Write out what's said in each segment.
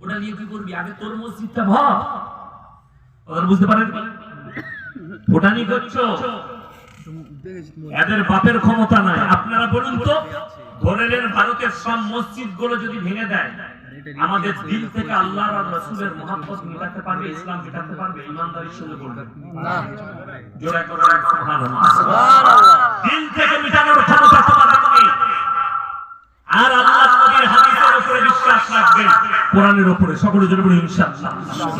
ওটা নিয়ে কি করবি? আগে তোর মসজিদটা ভাব কথাটা বুঝতে পারেন ভোটানি করছ? এদের বাপের ক্ষমতা নাই। আপনারা বলুন তো ভারতের সব মসজিদগুলো যদি ভেঙে দেয় আমাদের দিল থেকে আল্লাহ আর রসুলের মহাব্বত মিটাতে পারবে ইসলাম মিটাতে পারবে ইমানদারির সঙ্গে বলবেন জোরে করে সুবহানাল্লাহ। দিল থেকে মিটানোর ক্ষমতা তোমাদের নেই। আর আল্লাহ নবীর হাদিসের উপরে বিশ্বাস রাখবেন। কোরআনের উপরে সকলের জন্য বলুন, ইনশাআল্লাহ।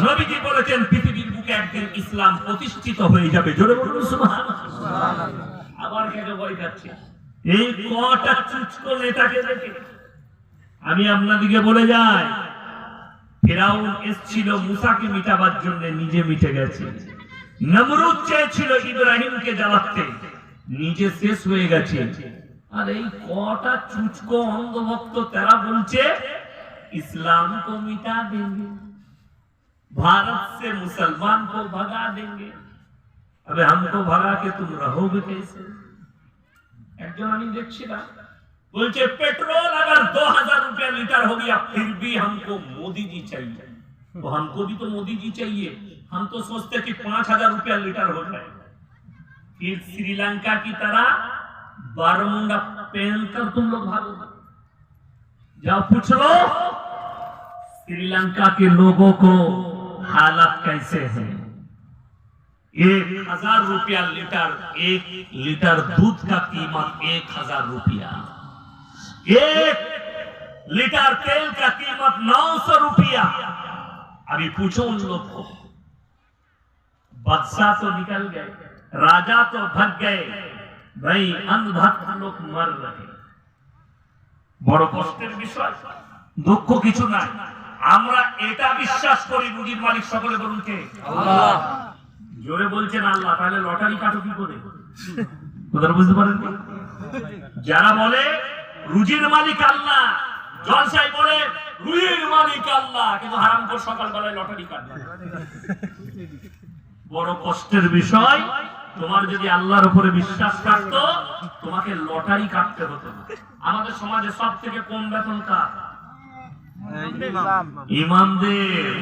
নবীজি বলেছেন, পৃথিবীর বুকে একদিন ইসলাম প্রতিষ্ঠিত হয়ে যাবে। জোরে বলুন, সুবহানাল্লাহ। আবার কেন যাচ্ছে এই কটা চুচকো নেতাকে দেখে আমি বলে যাই, ফেরাউন এসছিল মুসাকে মিটাবার জন্য, নিজে মিটে গেছে। নমরুদ চেয়েছিল ইব্রাহিমকে জ্বালাতে, নিজে শেষ হয়ে গেছে। আর এই কটা চুচকো অন্ধভক্ত তারা বলছে इस्लाम को मिटा देंगे भारत से मुसलमान को भगा देंगे अबे हमको भगा के तुम रहोगे कैसे একজন আমি দেখছিলাম বলছে पेट्रोल अगर दो हजार रुपया लीटर हो गया फिर भी हमको मोदी जी चाहिए तो हमको भी तो मोदी जी चाहिए हम तो सोचते कि पांच हजार रुपया लीटर हो जाए फिर श्रीलंका की तरह बारमुंडा पहनकर तुम लोग भागोगे जाओ पूछ लो श्रीलंका के लोगों को हालत कैसे है एक हजार रुपया लीटर एक लीटर दूध का कीमत एक हजार रुपया एक लीटर तेल का कीमत नौ सौ रुपया अभी पूछो उन लोग को बादशाह तो निकल गए राजा तो भग गए भाई अंधभक्त लोग मर रहे বড় কষ্টের বিষয় দুঃখ কিছু নাই আমরা এটা বিশ্বাস করি রুজির মালিক সকলে বলুন কে? জোরে বলছেন আল্লাহ তাহলে লটারি কাটো কি করে? কথাটা বুঝতে পারেন কি? যারা বলে রুজির মালিক আল্লাহ জলসাই বলে রুজির মালিক আল্লাহ কিন্তু হারাম করে সকালবেলায় লটারি কাটবে। বড় কষ্টের বিষয় তোমার যদি আল্লাহর উপরে বিশ্বাস থাকতো তোমাকে লটারি কাটতে হতো আমাদের সমাজে সব থেকে কম বেতন কার ইমামদের।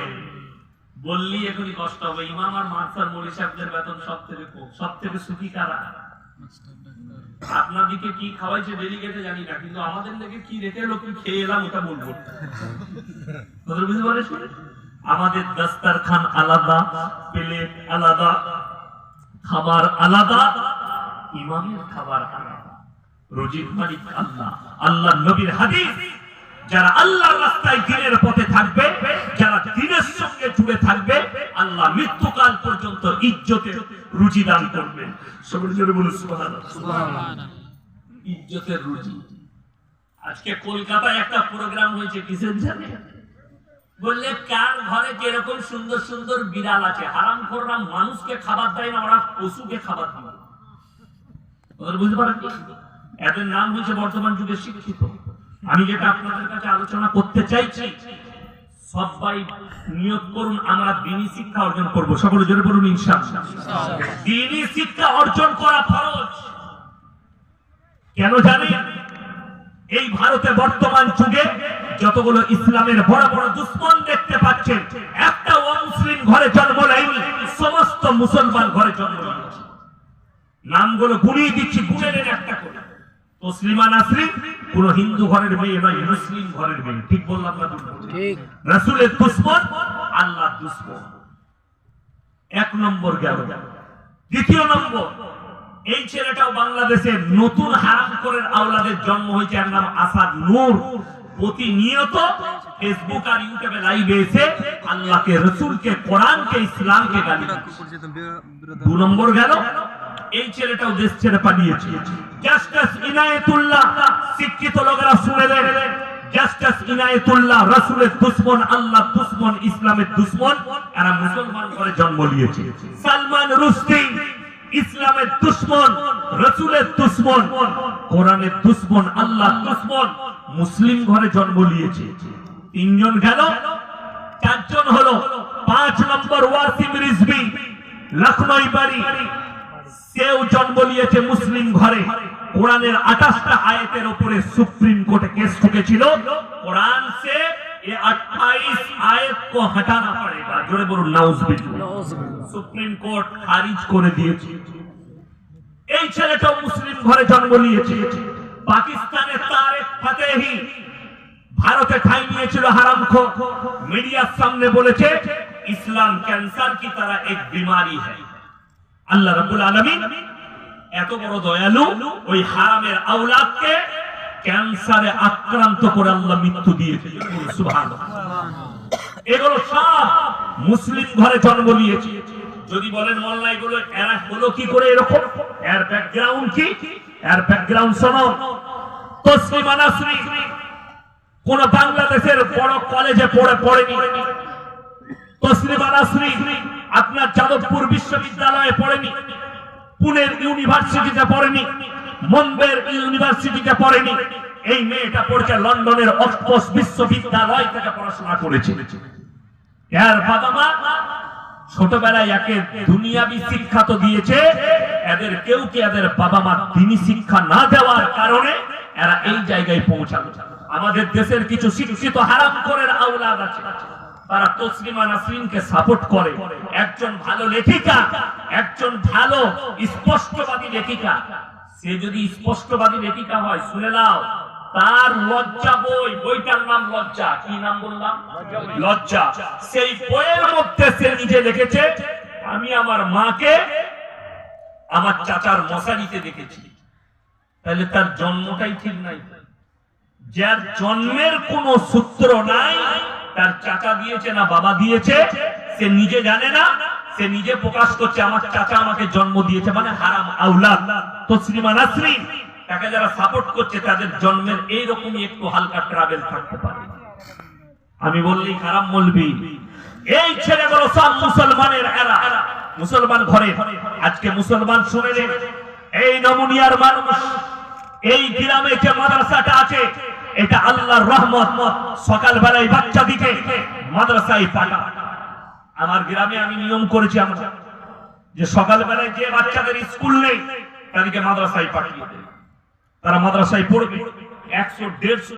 বললি এখনই কষ্ট হবে। ইমাম আর মাস্টার মলি সাহেবদের বেতন সব থেকে কম। সব থেকে সুখী কারা? আপনাদিকে কি খাওয়াইছে ডেলিগেটে জানি না, কিন্তু আমাদের দিকে কি রেখে এলো খেয়ে এলাম ওটা বলব। বুঝতে পারিস আমাদের দস্তারখান আলাদা, প্লেট আলাদা, খাবার আলাদা, ইমামের খাবার আলাদা। রুজির মালিক আল্লাহ। আল্লাহ নবীর হাদিস। যারা আল্লাহর রাস্তায় দিনের পথে থাকবে যারা দিনের সঙ্গে জুড়ে থাকবে আল্লাহ মৃত্যুকাল পর্যন্ত ইজ্জতে রুজি দান করবেন। সকলে জোরে বলুন সুবহানাল্লাহ। ইজ্জতের রুজি। আজকে কলকাতায় একটা প্রোগ্রাম হয়েছে কিসের জানে? বললে কার ঘরে যেরকম সুন্দর সুন্দর বিড়াল আছে হারাম করলাম মানুষকে খাবার দেয় না ওরা পশুকে খাবার দিবে ওদের বুঝতে পারেন এদের নাম হয়েছে বর্তমান যুগে শিক্ষিত। আমি যেটা আপনাদের কাছে আলোচনা করতে চাইছি, সবাই নিয়োগ করুন, আমরা দিনী শিক্ষা অর্জন করব। সকলে জোরে বলুন, ইনশাআল্লাহ। দিনী শিক্ষা অর্জন করা ফরজ। কেন জানেন? এই ভারতে বর্তমান যুগে যতগুলো ইসলামের বড় বড় দুশ্মন দেখতে পাচ্ছেন, একটা অমুসলিম ঘরে জন্ম নেয়নি, সমস্ত মুসলমান ঘরে জন্ম নিয়েছে নামগুলো গুলিয়ে দিচ্ছি গুনে নেন একটা করে। তসলিমা নাসরিন কোন হিন্দু ঘরের মেয়ে নয় মুসলিম ঘরের মেয়ে। ঠিক বললাম না ঠিক। রাসূলের দুশ্মন আল্লাহ দুশ্মন। এক নম্বর গেল। দ্বিতীয় নম্বর এই ছেলেটাও বাংলাদেশের নতুন হারাম করে আওলাদের জন্ম হয়েছে এর নাম আসাদ নূর। প্রতিনিয়ত ফেসবুক আর ইউটিউবে লাইভে এসে আল্লাহকে রসুলকে কোরআনকে ইসলামকে গালি দিচ্ছে। দু নম্বর গেল। এই ছেলেটাও দেশ ছেড়ে পালিয়েছে। জাস্টিস ইনায়েতুল্লাহ, শিক্ষিত লোকেরা শুনে দেন। জাস্টিস ইনায়েতুল্লাহ, রাসূলের দুশমন আল্লাহ দুশমন, ইসলামের দুশমন, এরা মুসলমান করে জন্ম নিয়েছে। সালমান রুশদি, ইসলামের দুশমন, রাসূলের দুশমন, কোরআনের দুশমন আল্লাহ দুশমন, মুসলিম ঘরে জন্ম নিয়েছে। তিনজন গেল, চারজন হলো, পাঁচ নম্বর ওয়াসিম রিজভি লখনৌ বাড়ি সেও জন্ম নিয়েছে মুসলিম ঘরে। কোরআনের আঠাশটা আয়াতের উপরে সুপ্রিম কোর্টে কেস ঢুকেছিল কোরআন সে সুপ্রিম কোর্ট খারিজ করে দিয়েছে। এই ছেলেটা মুসলিম ঘরে জন্ম নিয়েছে। পাকিস্তানের তারেক ফতেহি ভারতে ঠাই নিয়েছিল হারামখোর মিডিয়ার সামনে বলেছে, ইসলাম ক্যান্সার কি তারা এক বিমারি হ্যায় আল্লাহ রাব্বুল আলামিন এত বড় দয়ালু ওই হারামের আওলাদকে ক্যান্সারে আক্রান্ত করে আল্লাহ মৃত্যু দিয়েছে। এগুলো সব মুসলিম ঘরে জন্ম নিয়েছে। যদি বলেন মোল্লা এগুলো এরা হলো কি করে এরকম? এর ব্যাকগ্রাউন্ড কি? এর ব্যাকগ্রাউন্ড শোনো। তসলিমা নাসরি কোন বাংলাদেশের বড় কলেজে পড়ে পড়েনি। তসলিমা নাসরি আপনার যাদবপুর বিশ্ববিদ্যালয়ে পড়েনি, পুনের ইউনিভার্সিটিতে পড়েনি মুম্বের ইউনিভার্সিটিতে পড়েনি। এই মেয়েটা পড়ছে লন্ডনের অক্সফোর্ড বিশ্ববিদ্যালয় থেকে পড়াশোনা করেছে। এর বাবা মা ছোটবেলায় একে দুনিয়াবি শিক্ষা তো দিয়েছে, এদের কেউ কি এদের বাবা মা দিনী শিক্ষা না দেওয়ার কারণে এরা এই জায়গায় পৌঁছালো। আমাদের দেশের কিছু শিক্ষিত হারাম করের আওলাদ আছে। তারা তসলিমা নাসরিনকে সাপোর্ট করে। একজন ভালো লেখিকা, একজন ভালো স্পষ্টবাদী লেখিকা। সে যদি স্পষ্টবাদী লেখিকা হয়, শুনে নাও, তার লজ্জা বই, বইটার নাম লজ্জা। কি নাম বললাম? লজ্জা। সেই বইয়ের মধ্যে সে নিজে লিখেছে, আমি আমার মাকে আমার চাচার মশারিতে দেখেছি। তাহলে তার জন্মটাই ঠিক নাই। যার জন্মের কোনো সূত্র নাই তার চাচা দিয়েছে না বাবা দিয়েছে, সে নিজে জানে না, সে নিজে প্রকাশ করছে, আমার চাচা আমাকে জন্ম দিয়েছে। মানে হারাম আউলাদ তো শ্রীমান নাসরিন, তাকে যারা সাপোর্ট করছে, তাদের জন্মের এইরকমই একটু হালকা ট্রাভেল থাকতে পারে। আমি বললি খারাপ বলবি। এই ছেলেগুলো সব মুসলমানের এরা, মুসলমান ঘরে। আজকে মুসলমান শুনে এই নমুনিয়ার মানুষ, এই গ্রামে যে মাদ্রাসাটা আছে এটা আল্লাহর রহমত। সকাল বেলায় বাচ্চা দিকে মাদ্রাসায় পাঠা। আমার গ্রামে আমি নিয়ম করেছি আমরা, যে সকাল বেলায় যে বাচ্চাদের স্কুল নেই, তাদেরকে মাদ্রাসায় পাঠিয়ে দেয় তারা মাদ্রাসায় পড়বে। একশো, দেড়শো